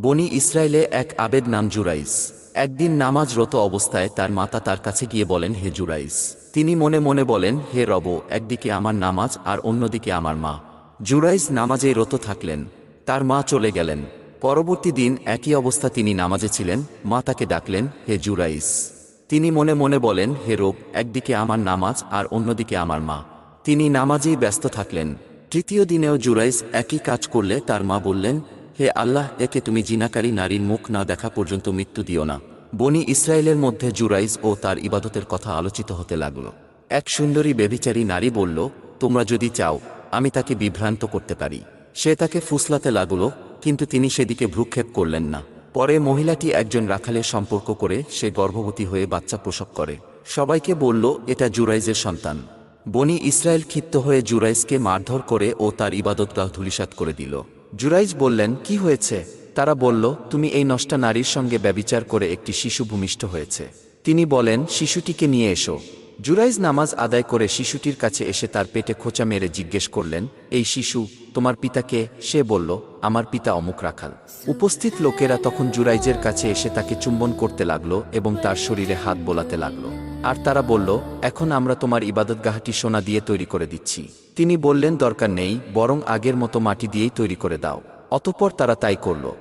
বনি ইসরায়েলে এক আবেদ নাম জুরাইস। একদিন নামাজরত অবস্থায় তার মাতা তার কাছে গিয়ে বলেন, হে জুরাইস। তিনি মনে মনে বলেন, হে রব, একদিকে আমার নামাজ আর অন্যদিকে আমার মা। জুরাইস নামাজে রত থাকলেন। তার মা চলে গেলেন। পরবর্তী দিন একই অবস্থা তিনি নামাজে ছিলেন। মা তাকে ডাকলেন, হে জুরাইস। তিনি মনে মনে বলেন, হে রব, একদিকে আমার নামাজ আর অন্যদিকে আমার মা। তিনি নামাজেই ব্যস্ত থাকলেন। তৃতীয় দিনেও জুরাইস একই কাজ করলে তার মা বললেন হে আল্লাহ, একে তুমি জিনাকারী নারীর মুখ না দেখা পর্যন্ত মৃত্যু দিও না। বনি ইসরায়েলের মধ্যে জুরাইজ ও তার ইবাদতের কথা আলোচিত হতে লাগল। এক সুন্দরী বেবিচারী নারী বলল, তোমরা যদি চাও, আমি তাকে বিভ্রান্ত করতে পারি। সে তাকে ফুসলাতে লাগল, কিন্তু তিনি সেদিকে ভ্রুক্ষেপ করলেন না। পরে মহিলাটি একজন রাখালের সম্পর্ক করে সে গর্ভবতী হয়ে বাচ্চা প্রসব করে। সবাইকে বলল, এটা জুরাইজের সন্তান। বনি ইসরায়েল ক্ষিপ্ত হয়ে জুরাইজকে মারধর করে ও তার ইবাদতগাহ ধূলিসাৎ করে দিল। জুরাইজ বললেন, কি হয়েছে? তারা বলল, তুমি এই নষ্টা নারীর সঙ্গে ব্যবিচার করে একটি শিশু ভূমিষ্ঠ হয়েছে। তিনি বলেন, শিশুটিকে নিয়ে এসো। জুরাইজ নামাজ আদায় করে শিশুটির কাছে এসে তার পেটে খোঁচা মেরে জিজ্ঞেস করলেন, এই শিশু, তোমার পিতাকে সে বলল, আমার পিতা অমুক রাখাল। উপস্থিত লোকেরা তখন জুরাইজের কাছে এসে তাকে চুম্বন করতে লাগল এবং তার শরীরে হাত বোলাতে লাগল। আর তারা বলল, এখন আমরা তোমার ইবাদতগাহটি সোনা দিয়ে তৈরি করে দিচ্ছি। তিনি বললেন, দরকার নেই, বরং আগের মতো মাটি দিয়েই তৈরি করে দাও। অতঃপর তারা তাই করল।